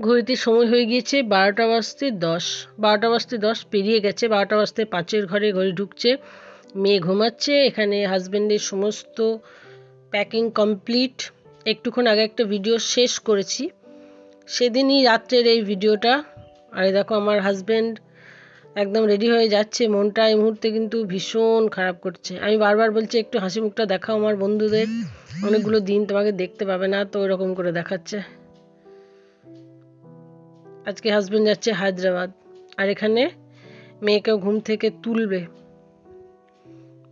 ঘড়িতে সময় হয়ে গিয়েছে বারোটা বাজতে দশ। বারোটা বাজতে দশ, পেরিয়ে গেছে। বারোটা বাজতে পাঁচের ঘরে ঘড়ি ঢুকছে, মেয়ে ঘুমাচ্ছে। এখানে হাজব্যান্ডের সমস্ত প্যাকিং কমপ্লিট একটুক্ষণ আগে একটা ভিডিও শেষ করেছি। সেদিনই রাত্রের এই ভিডিওটা আর দেখো, আমার হাজব্যান্ড একদম রেডি হয়ে যাচ্ছে। মনটা এই মুহূর্তে কিন্তু ভীষণ খারাপ করছে। আমি বারবার বলছি, একটু হাসি মুখটা দেখাও আমার বন্ধুদের। অনেকগুলো দিন তোমাকে দেখতে পাবে না, তো ওরকম করে দেখাচ্ছে। আজকে হাজব্যান্ড যাচ্ছে হায়দ্রাবাদ। আর এখানে মেয়েকেও ঘুম থেকে তুলবে।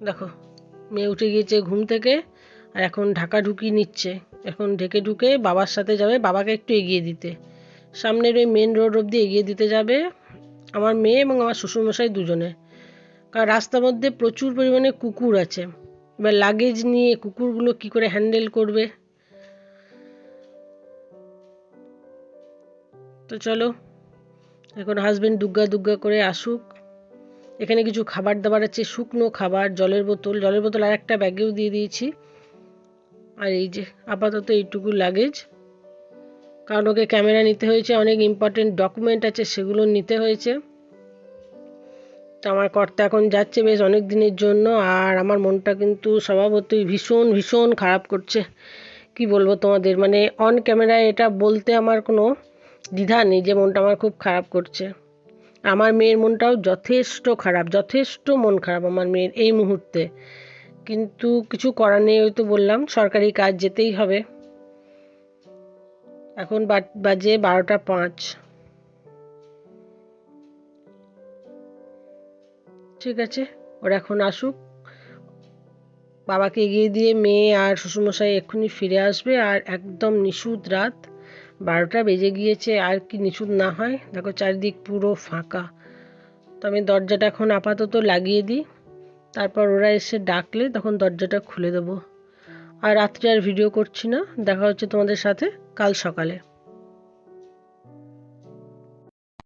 দেখো, মেয়ে উঠে গিয়েছে ঘুম থেকে আর এখন ঢাকা ঢুকিয়ে নিচ্ছে। এখন ঢেকে ঢুকে বাবার সাথে যাবে, বাবাকে একটু এগিয়ে দিতে। সামনের ওই মেন রোড অবধি এগিয়ে দিতে যাবে আমার মেয়ে এবং আমার শ্বশুরমশাই দুজনে। কারণ রাস্তার মধ্যে প্রচুর পরিমাণে কুকুর আছে। এবার লাগেজ নিয়ে কুকুরগুলো কি করে হ্যান্ডেল করবে? তো চলো, এখন হাজবেন্ড দুগ্গা দুগ্গা করে আসুক। এখানে কিছু খাবার দাবার আছে, শুকনো খাবার, জলের বোতল। জলের বোতল আর একটা ব্যাগেও দিয়ে দিয়েছি। আর এই যে আপাতত এইটুকু লাগেজ কারণ ওকে ক্যামেরা নিতে হয়েছে, অনেক ইম্পর্টেন্ট ডকুমেন্ট আছে, সেগুলো নিতে হয়েছে। তো আমার কর্তা এখন যাচ্ছে বেশ অনেক দিনের জন্য, আর আমার মনটা কিন্তু স্বভাবতই ভীষণ ভীষণ খারাপ করছে। কি বলব তোমাদের? মানে অন ক্যামেরায় এটা বলতে আমার কোনো দ্বিধা নেই যে মনটা আমার খুব খারাপ করছে। আমার মেয়ের মনটাও যথেষ্ট খারাপ, যথেষ্ট মন খারাপ আমার মেয়ের এই মুহূর্তে। কিন্তু কিছু করার নেই ওই তো বললাম, সরকারি কাজ যেতেই হবে। এখন বাজে বারোটা পাঁচ। ঠিক আছে, ওরা এখন আসুক। বাবাকে এগিয়ে দিয়ে মেয়ে আর শ্বশুরমশাই এক্ষুনি ফিরে আসবে আর একদম নিশুদ রাত। বারোটা বেজে গিয়েছে, আর কি নিশুদ না হয়। দেখো চারিদিক পুরো ফাঁকা। তো আমি দরজাটা এখন আপাতত লাগিয়ে দিই। তারপর ওরা এসে ডাকলে তখন দরজাটা খুলে দেবো। আর রাত্রে আর ভিডিও করছি না। দেখা হচ্ছে তোমাদের সাথে কাল সকালে।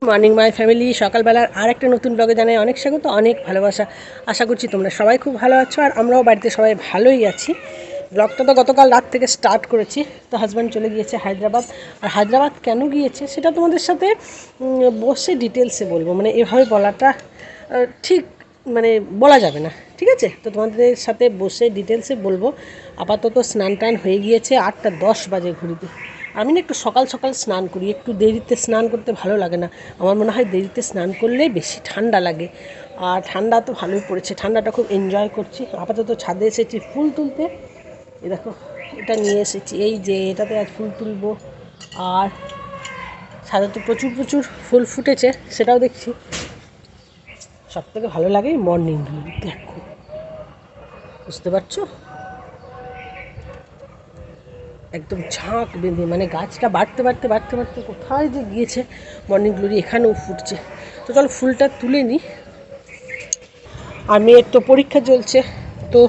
মর্নিং মাই ফ্যামিলি সকালবেলার আর একটা নতুন ব্লগে জানাই অনেক স্বাগত, অনেক ভালোবাসা। আশা করছি তোমরা সবাই খুব ভালো আছো, আর আমরাও বাড়িতে সবাই ভালোই আছি। ব্লগটা তো গতকাল রাত থেকে স্টার্ট করেছি। তো হাজব্যান্ড চলে গিয়েছে হায়দ্রাবাদ। আর হায়দ্রাবাদ কেন গিয়েছে সেটা তোমাদের সাথে বসে ডিটেলসে বলব। মানে এভাবে বলাটা ঠিক মানে বলা যাবে না। ঠিক আছে? তো তোমাদের সাথে বসে ডিটেলসে বলব। আপাতত স্নান টান হয়ে গিয়েছে আটটা দশ বাজে ঘুরিতে আমি না একটু সকাল সকাল স্নান করি। একটু দেরিতে স্নান করতে ভালো লাগে না। আমার মনে হয় দেরিতে স্নান করলে বেশি ঠান্ডা লাগে। আর ঠান্ডা তো ভালোই পড়েছে। ঠান্ডাটা খুব এনজয় করছি। আপাতত ছাদে এসেছি ফুল তুলতে। এই দেখো, এটা নিয়ে এসেছি। এই যে এটাতে আজ ফুল তুলবো। আর ছাদে তো প্রচুর প্রচুর ফুল ফুটেছে, সেটাও দেখছি। সব থেকে ভালো লাগে মর্নিং দেখো। বুঝতে পারছ? একদম ঝাঁক বেঁধে মানে গাছটা বাড়তে বাড়তে বাড়তে বাড়তে কোথায় যে গিয়েছে মর্নিং গ্লোরি এখানেও ফুটছে। তো চলো ফুলটা তুলে নিই আর মেয়ের তো পরীক্ষা চলছে, তো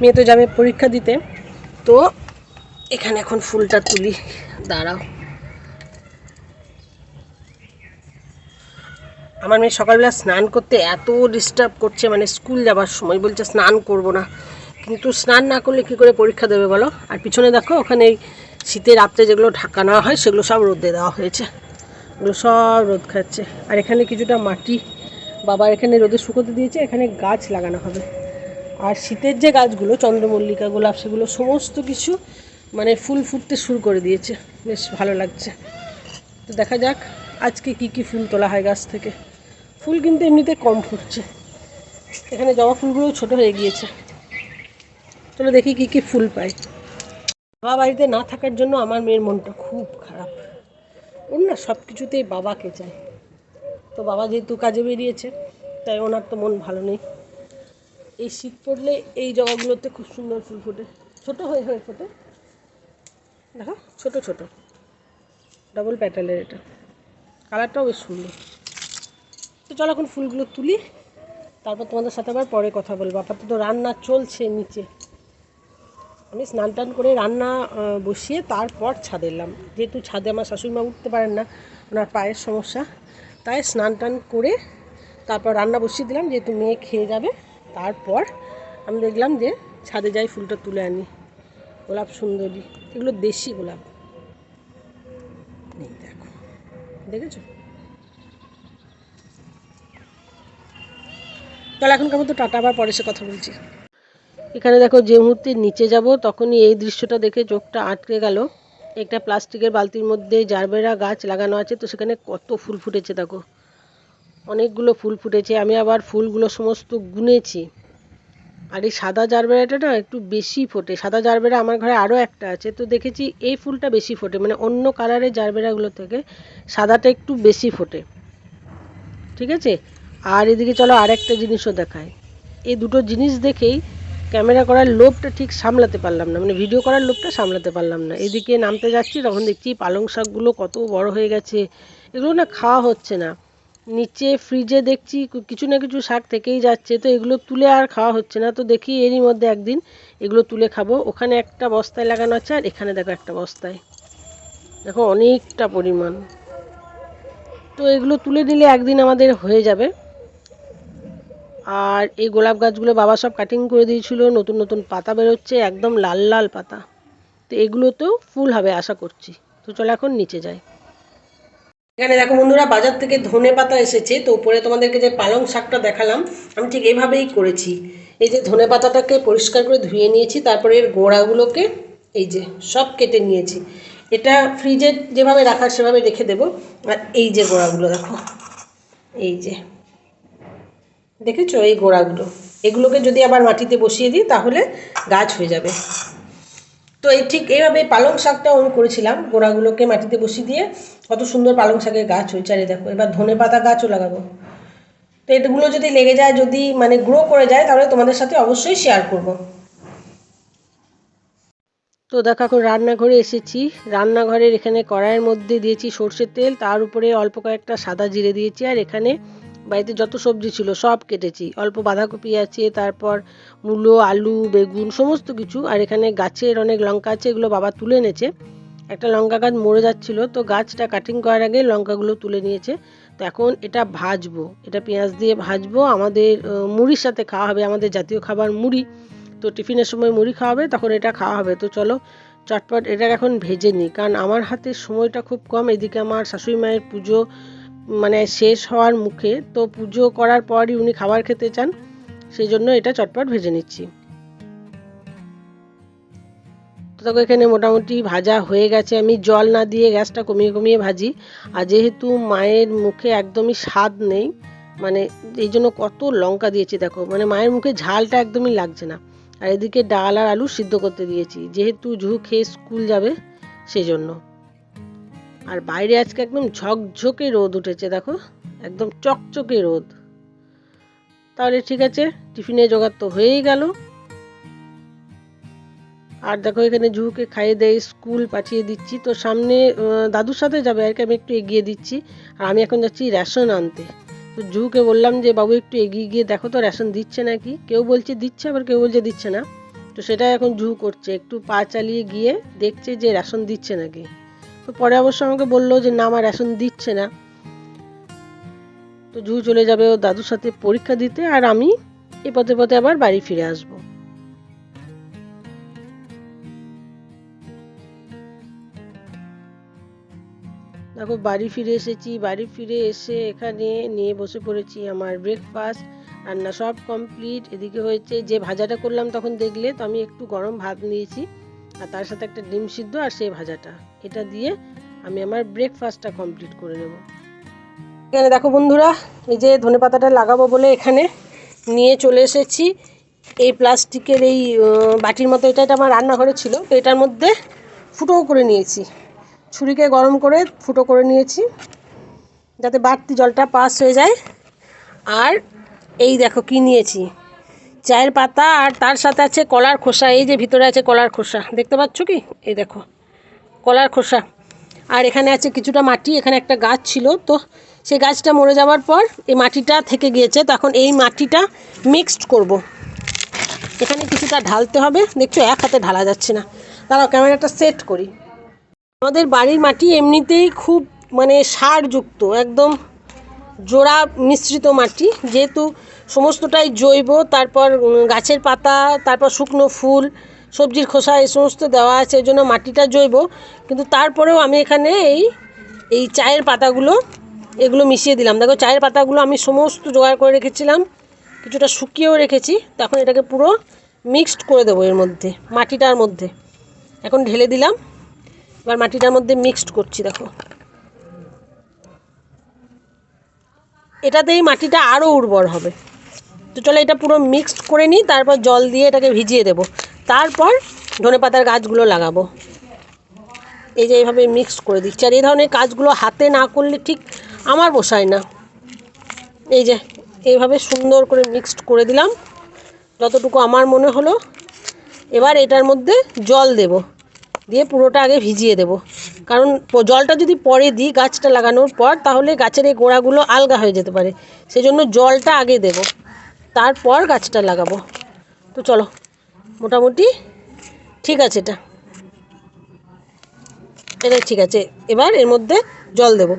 মেয়ে তো যাবে পরীক্ষা দিতে। তো এখানে এখন ফুলটা তুলি। দাঁড়াও। আমার মেয়ে সকালবেলা স্নান করতে এত ডিস্টার্ব করছে মানে স্কুল যাবার সময় বলছে স্নান করব না। কিন্তু স্নান না করলে কী করে পরীক্ষা দেবে বলো? আর পিছনে দেখো, ওখানে এই শীতের রাত্রে যেগুলো ঢাকা নেওয়া হয়, সেগুলো সব রোদে দেওয়া হয়েছে। ওগুলো সব রোদ খাচ্ছে। আর এখানে কিছুটা মাটি বাবা এখানে রোদে শুকোতে দিয়েছে, এখানে গাছ লাগানো হবে। আর শীতের যে গাছগুলো, চন্দ্রমল্লিকা, গোলাপ, সেগুলো সমস্ত কিছু মানে ফুল ফুটতে শুরু করে দিয়েছে। বেশ ভালো লাগছে। তো দেখা যাক আজকে কি কি ফুল তোলা হয় গাছ থেকে। ফুল কিন্তু এমনিতে কম ফুটছে। এখানে জবা ফুলগুলোও ছোট হয়ে গিয়েছে। চলো দেখি কি কি ফুল পাই। বাবা বাড়িতে না থাকার জন্য আমার মেয়ের মনটা খুব খারাপ। ওর না সব কিছুতেই বাবাকে চায়। তো বাবা যেহেতু কাজে বেরিয়েছে, তাই ওনার তো মন ভালো নেই। এই শীত পড়লে এই জগাগুলোতে খুব সুন্দর ফুল ফোটে। ছোটো হয়ে হয়ে ফোটে। দেখো, ছোট ছোট। ডবল প্যাটালের এটা। কালারটাও বেশ সুন্দর। তো চলো এখন ফুলগুলো তুলি। তারপর তোমাদের সাথে আবার পরে কথা বলব। আপাতত তো রান্না চলছে নিচে। আমি স্নান টান করে রান্না বসিয়ে তারপর ছাদে এলাম। যেহেতু ছাদে আমার শাশুড়িমা উঠতে পারেন না, ওনার পায়ের সমস্যা। তাই স্নান টান করে তারপর রান্না বসিয়ে দিলাম। যেহেতু মেয়ে খেয়ে যাবে তারপর আমি দেখলাম যে ছাদে যাই ফুলটা তুলে আনি। গোলাপ সুন্দরী। এগুলো দেশি গোলাপ। নেই দেখো। দেখেছ? তাহলে এখনকার মতো টাটা, আবার পরে সে কথা বলছি। এখানে দেখো, যে মুহূর্তে নিচে যাব, তখনই এই দৃশ্যটা দেখে চোখটা আটকে গেল। একটা প্লাস্টিকের বালতির মধ্যে জারবেরা গাছ লাগানো আছে, তো সেখানে কত ফুল ফুটেছে দেখো। অনেকগুলো ফুল ফুটেছে, আমি আবার ফুলগুলো সমস্ত গুনেছি। আর এই সাদা জারবেরাটা না একটু বেশি ফোটে। সাদা জারবেরা আমার ঘরে আরও একটা আছে, তো দেখেছি এই ফুলটা বেশি ফোটে মানে অন্য কালারের জারবেরাগুলো থেকে সাদাটা একটু বেশি ফোটে। ঠিক আছে? আর এদিকে চলো আর একটা জিনিসও দেখায় এই দুটো জিনিস দেখেই ক্যামেরা করার লোভটা ঠিক সামলাতে পারলাম না মানে ভিডিও করার লোভটা সামলাতে পারলাম না। এদিকে নামতে যাচ্ছি, তখন দেখছি পালং শাকগুলো কত বড় হয়ে গেছে। এগুলো না খাওয়া হচ্ছে না। নিচে ফ্রিজে দেখছি কিছু না কিছু শাক থেকেই যাচ্ছে, তো এগুলো তুলে আর খাওয়া হচ্ছে না। তো দেখি এরই মধ্যে একদিন এগুলো তুলে খাব। ওখানে একটা বস্তায় লাগানো আছে আর এখানে দেখো একটা বস্তায়। দেখো অনেকটা পরিমাণ। তো এগুলো তুলে নিলে একদিন আমাদের হয়ে যাবে। আর এই গোলাপ গাছগুলো বাবা সব কাটিং করে দিয়েছিল, নতুন নতুন পাতা বেরোচ্ছে, একদম লাল লাল পাতা। তো এগুলোতেও ফুল হবে আশা করছি। তো চলো এখন নিচে যাই। এখানে দেখো বন্ধুরা, বাজার থেকে ধনে পাতা এসেছে। তো উপরে তোমাদেরকে যে পালং শাকটা দেখালাম, আমি ঠিক এভাবেই করেছি। এই যে ধনে পাতাটাকে পরিষ্কার করে ধুয়ে নিয়েছি, তারপরে এর গোড়াগুলোকে এই যে সব কেটে নিয়েছি। এটা ফ্রিজে যেভাবে রাখার সেভাবে রেখে দেবো। আর এই যে গোড়াগুলো দেখো, এই যে। দেখেছ? এই গোড়াগুলো। এগুলোকে যদি আবার মাটিতে বসিয়ে দিই, তাহলে গাছ হয়ে যাবে। তো এই ঠিক এইভাবে পালং শাকটাও আমি করেছিলাম। গোড়াগুলোকে মাটিতে বসিয়ে দিয়ে কত সুন্দর পালং শাকের গাছ হয়েছে। আর দেখো, এবার ধনে পাতা গাছও লাগাবো। তো এগুলো যদি লেগে যায়, যদি মানে গ্রো করে যায়, তাহলে তোমাদের সাথে অবশ্যই শেয়ার করব। তো দেখো, এখন রান্নাঘরে এসেছি। রান্নাঘরের এখানে কড়াইয়ের মধ্যে দিয়েছি সর্ষের তেল, তার উপরে অল্প কয়েকটা সাদা জিরে দিয়েছি, আর এখানে বাড়িতে যত সবজি ছিল, সব কেটেছি। অল্প বাঁধাকপি আছে, তারপর মূলো, আলু, বেগুন, সমস্ত কিছু। আর এখানে গাছের অনেক লঙ্কা আছে, এগুলো বাবা তুলে এনেছে। একটা লঙ্কা গাছ মরে যাচ্ছিল, তো গাছটা কাটিং করার আগে লঙ্কাগুলো তুলে নিয়েছে। তো এখন এটা ভাজবো। এটা পেঁয়াজ দিয়ে ভাজবো। আমাদের মুড়ির সাথে খাওয়া হবে, আমাদের জাতীয় খাবার মুড়ি। তো টিফিনের সময় মুড়ি খাওয়া হবে, তখন এটা খাওয়া হবে। তো চলো, চটপট, এটা এখন ভেজে নিই। কারণ আমার হাতে সময়টা খুব কম। এদিকে আমার শাশুড়ি মায়ের পুজো মানে শেষ হওয়ার মুখে তো পুজো করার পরই উনি খাবার খেতে চান সেই জন্য এটা চটপট ভেজে নিচ্ছি। তো এখানে মোটামুটি ভাজা হয়ে গেছে। আমি জল না দিয়ে গ্যাসটা কমিয়ে কমিয়ে ভাজি। আর যেহেতু মায়ের মুখে একদমই স্বাদ নেই মানে এই জন্য কত লঙ্কা দিয়েছি দেখো মানে মায়ের মুখে ঝালটা একদমই লাগছে না। আর এদিকে ডাল আর আলু সিদ্ধ করতে দিয়েছি। যেহেতু ঝুঁ খেয়ে স্কুল যাবে সেই জন্য আর বাইরে আজকে একদম ঝকঝকে রোদ উঠেছে, দেখো। একদম চকচকে রোদ। তাহলে ঠিক আছে টিফিনে জোগাড় তো হয়েই গেল। আর দেখো, এখানে জুহুকে খাইয়ে দেয় স্কুল পাঠিয়ে দিচ্ছি। তো সামনে দাদুর সাথে যাবে আর কি, আমি একটু এগিয়ে দিচ্ছি। আর আমি এখন যাচ্ছি রেশন আনতে। তো জুহুকে বললাম যে, বাবু, একটু এগিয়ে গিয়ে দেখো তো, রেশন দিচ্ছে নাকি? কেউ বলছে দিচ্ছে, আবার কেউ বলছে দিচ্ছে না। তো সেটাই এখন জুহু করছে। একটু পা চালিয়ে গিয়ে দেখছে যে, রেশন দিচ্ছে নাকি। তো পরে অবশ্য আমাকে বলল যে, না আমার রেশন দিচ্ছে না। তো জু চলে যাবে ও দাদুর সাথে পরীক্ষা দিতে আর আমি এ পথে পথে আবার বাড়ি ফিরে আসব। দেখো, বাড়ি ফিরে এসেছি, বাড়ি ফিরে এসে এখানে নিয়ে বসে পড়েছি আমার ব্রেকফাস্ট রান্না সব কমপ্লিট এদিকে হয়েছে যে ভাজাটা করলাম তখন দেখলে তো আমি একটু গরম ভাত নিয়েছি। আর তার সাথে একটা ডিম সিদ্ধ আর সেই ভাজাটা। এটা দিয়ে আমি আমার ব্রেকফাস্টটা কমপ্লিট করে নেব। এখানে দেখো বন্ধুরা, এই যে ধনে পাতাটা লাগাবো বলে এখানে নিয়ে চলে এসেছি। এই প্লাস্টিকের এই বাটির মতো, এটা এটা আমার রান্নাঘরে ছিল, তো এটার মধ্যে ফুটোও করে নিয়েছি। ছুরিকে গরম করে ফুটো করে নিয়েছি, যাতে বাড়তি জলটা পাস হয়ে যায়। আর এই দেখো কি নিয়েছি। চায়ের পাতা আর তার সাথে আছে কলার খোসা, এই যে ভিতরে আছে কলার খোসা, দেখতে পাচ্ছ কি? এই দেখো, কলার খোসা। আর এখানে আছে কিছুটা মাটি, এখানে একটা গাছ ছিল, তো সেই গাছটা মরে যাওয়ার পর এই মাটিটা থেকে গিয়েছে, তখন এই মাটিটা মিক্সড করব। এখানে কিছুটা ঢালতে হবে, দেখছ, এক হাতে ঢালা যাচ্ছে না। দাঁড়াও, ক্যামেরাটা সেট করি। আমাদের বাড়ির মাটি এমনিতেই খুব মানে সারযুক্ত, একদম জোড়া মিশ্রিত মাটি, যেহেতু সমস্তটাই জৈব, তারপর গাছের পাতা, তারপর শুকনো ফুল, সবজির খোসা, এই সমস্ত দেওয়া আছে, এই জন্য মাটিটা জৈব। কিন্তু তারপরেও আমি এখানে এই এই চায়ের পাতাগুলো, এগুলো মিশিয়ে দিলাম। দেখো, চায়ের পাতাগুলো আমি সমস্ত জোগাড় করে রেখেছিলাম, কিছুটা শুকিয়েও রেখেছি। তখন এটাকে পুরো মিক্সড করে দেবো এর মধ্যে, মাটিটার মধ্যে। এখন ঢেলে দিলাম। এবার মাটিটার মধ্যে মিক্সড করছি, দেখো। এটাতেই মাটিটা আরও উর্বর হবে। তো চলো এটা পুরো মিক্সড করে নিই, তারপর জল দিয়ে এটাকে ভিজিয়ে দেবো। তারপর ধনে পাতার গাছগুলো লাগাবো। এই যে এইভাবে মিক্স করে দিচ্ছি। আর এই ধরনের কাজগুলো হাতে না করলে ঠিক আমার বসায় না। এই যে এইভাবে সুন্দর করে মিক্সড করে দিলাম। যতটুকু আমার মনে হলো, এবার এটার মধ্যে জল দেব। দিয়ে পুরোটা আগে ভিজিয়ে দেব। কারণ জলটা যদি পরে দিই গাছটা লাগানোর পর, তাহলে গাছের এই গোড়াগুলো আলগা হয়ে যেতে পারে। সেই জন্য জলটা আগে দেব, তারপর গাছটা লাগাবো। তো চলো, মোটামুটি ঠিক আছে এটা। এটা ঠিক আছে, এবার এর মধ্যে জল দেব।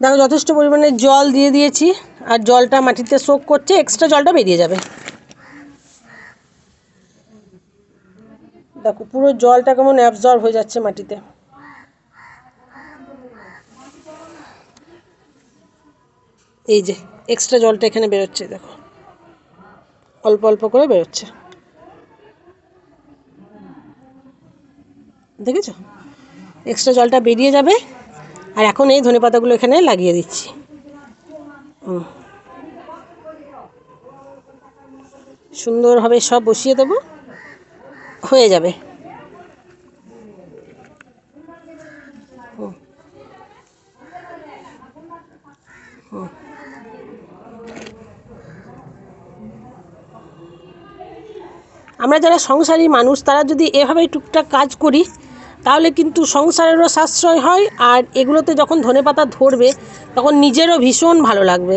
দেখো, যথেষ্ট পরিমাণে জল দিয়ে দিয়েছি, আর জলটা মাটিতে সোক করছে এক্সট্রা জলটা বেরিয়ে যাবে। দেখো, পুরো জলটা কেমন অ্যাবজর্ব হয়ে যাচ্ছে মাটিতে। এই যে এক্সট্রা জলটা এখানে বেরোচ্ছে, দেখো। অল্প অল্প করে বেরোচ্ছে। দেখেছ? এক্সট্রা জলটা বেরিয়ে যাবে, আর এখন এই ধনে পাতাগুলো এখানে লাগিয়ে দিচ্ছি। সুন্দরভাবে সব বসিয়ে দেবো। হয়ে যাবে। আমরা যারা সংসারী মানুষ, তারা যদি এভাবে টুকটাক কাজ করি, তাহলে কিন্তু সংসারেরও সাশ্রয় হয়, আর এগুলোতে যখন ধনেপাতা ধরবে, তখন নিজেরও ভীষণ ভালো লাগবে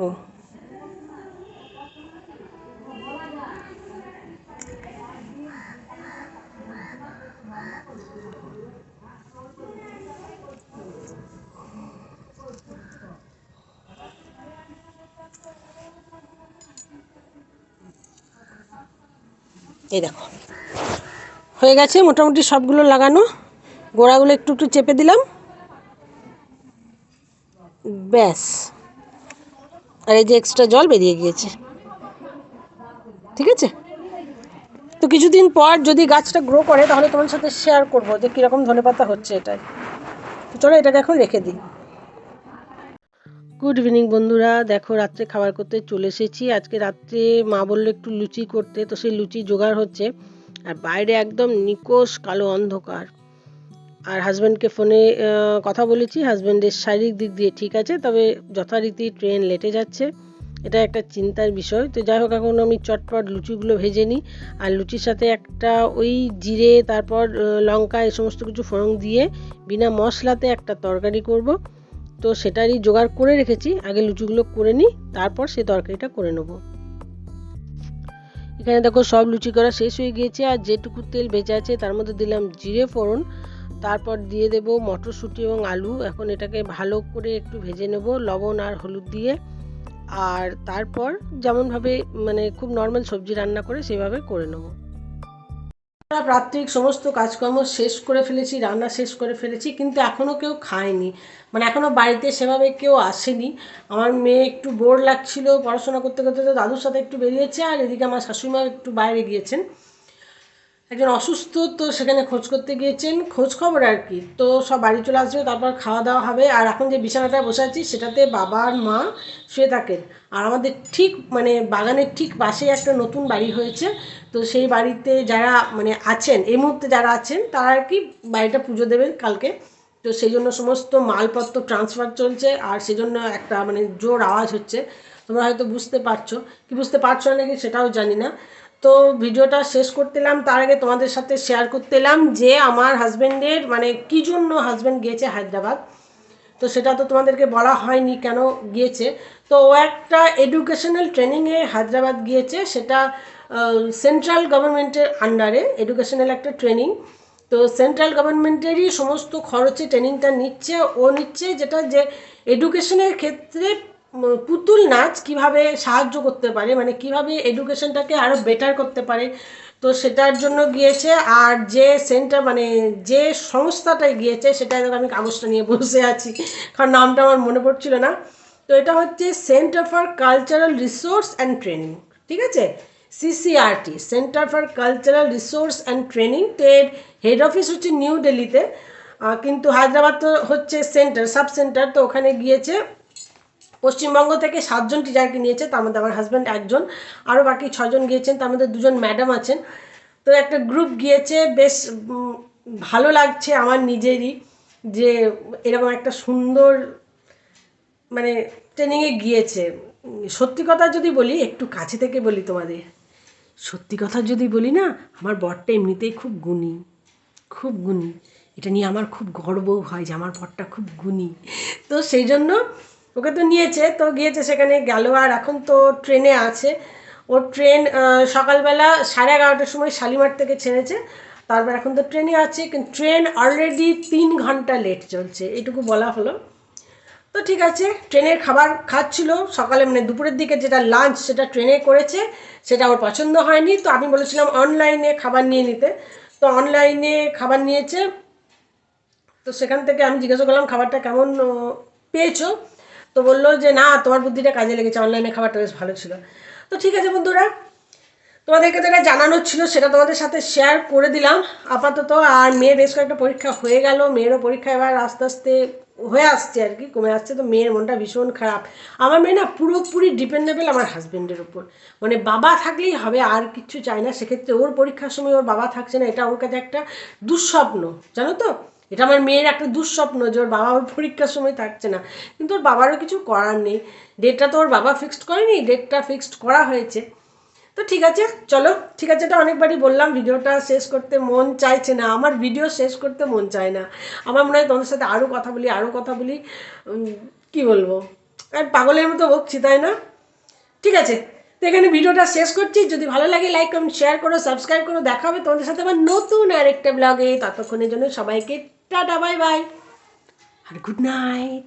ও। এই দেখো। হয়ে গেছে মোটামুটি সবগুলো লাগানো। গোড়াগুলো একটু একটু চেপে দিলাম। ব্যাস। আর এই যে এক্সট্রা জল বেরিয়ে গিয়েছে। ঠিক আছে? তো কিছুদিন পর যদি গাছটা গ্রো করে, তাহলে তোমার সাথে শেয়ার করব যে কীরকম ধনেপাতা হচ্ছে এটাই তো চলো এটাকে এখন রেখে দিই। গুড ইভিনিং বন্ধুরা, দেখো রাত্রে খাবার করতে চলে এসেছি। আজকে রাত্রে মা বলল একটু লুচি করতে, তো সেই লুচি জোগাড় হচ্ছে। আর বাইরে একদম নিকোষ কালো অন্ধকার। আর হাজব্যান্ডকে ফোনে কথা বলেছি। হাজব্যান্ডের শারীরিক দিক দিয়ে ঠিক আছে, তবে যথারীতি ট্রেন লেটে যাচ্ছে। এটা একটা চিন্তার বিষয়। তো যাই হোক, এখন আমি চটপট লুচিগুলো ভেজে নিই। আর লুচির সাথে একটা ওই জিরে, তারপর লঙ্কা, এই সমস্ত কিছু ফোড়ন দিয়ে বিনা মশলাতে একটা তরকারি করব। তো সেটারই জোগাড় করে রেখেছি। আগে লুচিগুলো করে নিই, তারপর সেই তরকারিটা করে নেব। এখানে দেখো সব লুচি করা শেষ হয়ে গিয়েছে। আর যেটুকু তেল বেঁচে আছে, তার মধ্যে দিলাম জিরে ফোড়ন। তারপর দিয়ে দেব মটরশুঁটি এবং আলু। এখন এটাকে ভালো করে একটু ভেজে নেব, লবণ আর হলুদ দিয়ে। আর তারপর যেমনভাবে মানে খুব নর্মাল সবজি রান্না করে সেভাবে করে নেব। প্রাত্যিক সমস্ত কাজকর্ম শেষ করে ফেলেছি, রান্না শেষ করে ফেলেছি, কিন্তু এখনও কেউ খায়নি। মানে এখনও বাড়িতে সেভাবে কেউ আসেনি। আমার মেয়ে একটু বোর লাগছিল পড়াশোনা করতে করতে, তো দাদুর সাথে একটু বেরিয়েছে আর এদিকে আমার শাশুড়িমা একটু বাইরে গিয়েছেন। একজন অসুস্থ, তো সেখানে খোঁজ করতে গিয়েছেন। খোঁজ খবর আর কি। তো সব বাড়ি চলে আসবে তারপর খাওয়া দাওয়া হবে। আর এখন যে বিছানাটায় বসে আছি, সেটাতে বাবা আর মা শুয়ে থাকেন। আর আমাদের ঠিক মানে বাগানের ঠিক পাশে একটা নতুন বাড়ি হয়েছে। তো সেই বাড়িতে যারা মানে আছেন, এই মুহূর্তে যারা আছেন, তারা আর কি বাড়িটা পুজো দেবেন কালকে। তো সেই জন্য সমস্ত মালপত্র ট্রান্সফার চলছে। আর সেই জন্য একটা মানে জোর আওয়াজ হচ্ছে। তোমরা হয়তো বুঝতে পারছ। কি বুঝতে পারছ নাকি সেটাও জানি না। তো ভিডিওটা শেষ করতে এলাম। তার আগে তোমাদের সাথে শেয়ার করতে এলাম যে আমার হাজব্যান্ডের মানে কী জন্য হাজব্যান্ড গিয়েছে হায়দ্রাবাদ? তো সেটা তো তোমাদেরকে বলা হয়নি কেন গিয়েছে। তো ও একটা এডুকেশনাল ট্রেনিংয়ে হায়দ্রাবাদ গিয়েছে। সেটা সেন্ট্রাল গভর্নমেন্টের আন্ডারে এডুকেশনাল একটা ট্রেনিং তো সেন্ট্রাল গভর্নমেন্টেরই সমস্ত খরচে ট্রেনিংটা নিচ্ছে। ও নিচ্ছে যেটা যে এডুকেশনের ক্ষেত্রে পুতুল নাচ কীভাবে সাহায্য করতে পারে? মানে কীভাবে এডুকেশনটাকে আরও বেটার করতে পারে? তো সেটার জন্য গিয়েছে আর যে সেন্টার মানে যে সংস্থাটায় গিয়েছে সেটা আমি কাগজটা নিয়ে বসে আছি, কারণ নামটা আমার মনে পড়ছিল না। তো এটা হচ্ছে centre for cultural resource and training ঠিক আছে? CCRT centre for cultural resource and training তো এর হেড অফিস হচ্ছে নিউ দিল্লিতে কিন্তু হায়দ্রাবাদ তো হচ্ছে সেন্টার সাব সেন্টার তো ওখানে গিয়েছে। পশ্চিমবঙ্গ থেকে সাতজন টিচারকে নিয়েছে, তার মধ্যে আমার হাজব্যান্ড একজন আরও বাকি ছজন গিয়েছেন, তার মধ্যে দুজন ম্যাডাম আছেন। তো একটা গ্রুপ গিয়েছে, বেশ ভালো লাগছে আমার নিজেরই যে এরকম একটা সুন্দর মানে ট্রেনিংয়ে গিয়েছে। সত্যি কথা যদি বলি, একটু কাছে থেকে বলি তোমাদের। সত্যি কথা যদি বলি না, আমার বরটা এমনিতেই খুব গুণী খুব গুণী। এটা নিয়ে আমার খুব গর্বও হয় যে আমার বরটা খুব গুণী। তো সেই জন্য ওকে তো নিয়েছে, তো গিয়েছে সেখানে গেল। আর এখন তো ট্রেনে আছে। ওর ট্রেন সকালবেলা সাড়ে এগারোটার সময় শালিমার থেকে ছেড়েছে। তারপর এখন তো ট্রেনে আছে, কিন্তু ট্রেন অলরেডি তিন ঘণ্টা লেট চলছে। এটুকু বলা হলো। তো ঠিক আছে, ট্রেনের খাবার খাচ্ছিল। সকালে মানে দুপুরের দিকে যেটা লাঞ্চ সেটা ট্রেনে করেছে, সেটা ওর পছন্দ হয়নি। তো আমি বলেছিলাম অনলাইনে খাবার নিয়ে নিতে। তো অনলাইনে খাবার নিয়েছে। তো সেখান থেকে আমি জিজ্ঞাসা করলাম, খাবারটা কেমন পেয়েছ? তো বলল যে, না, তোমার বুদ্ধিটা কাজে লেগেছে অনলাইনে খাবারটা বেশ ভালো ছিল। তো ঠিক আছে বন্ধুরা, তোমাদেরকে যেটা জানানোর ছিল সেটা তোমাদের সাথে শেয়ার করে দিলাম। আপাতত আর মেয়ের বেশ কয়েকটা পরীক্ষা হয়ে গেল। মেয়েরও পরীক্ষা এবার আস্তে আস্তে হয়ে আসছে আর কি, কমে আসছে। তো মেয়ের মনটা ভীষণ খারাপ। আমার মেয়ে না পুরোপুরি ডিপেন্ডেবল আমার হাজব্যান্ডের উপর। মানে বাবা থাকলেই হবে, আর কিছু চাই না। সেক্ষেত্রে ওর পরীক্ষার সময় ওর বাবা থাকছে না, এটা ওর কাছে একটা দুঃস্বপ্ন, জানো তো? এটা আমার মেয়ের একটা দুঃস্বপ্ন যে ওর বাবা ওর পরীক্ষার সময় থাকছে না। কিন্তু ওর বাবারও কিছু করার নেই। ডেটটা তো ওর বাবা ফিক্সড করেনি ডেটটা ফিক্সড করা হয়েছে। তো ঠিক আছে, চলো, ঠিক আছে, এটা অনেকবারই বললাম, ভিডিওটা শেষ করতে মন চাইছে না, আমার ভিডিও শেষ করতে মন চায় না। আমার মনে হয় তোমাদের সাথে আরও কথা বলি আরও কথা বলি কি বলব? আর পাগলের মতো বকছি, তাই না? ঠিক আছে, তো এখানে ভিডিওটা শেষ করছি। যদি ভালো লাগে লাইক কমেন্ট শেয়ার করো সাবস্ক্রাইব করো। দেখা হবে তোমাদের সাথে আবার নতুন আরেকটা ব্লগে ততক্ষণের জন্য সবাইকে টাটা বাই বাই আর গুড নাইট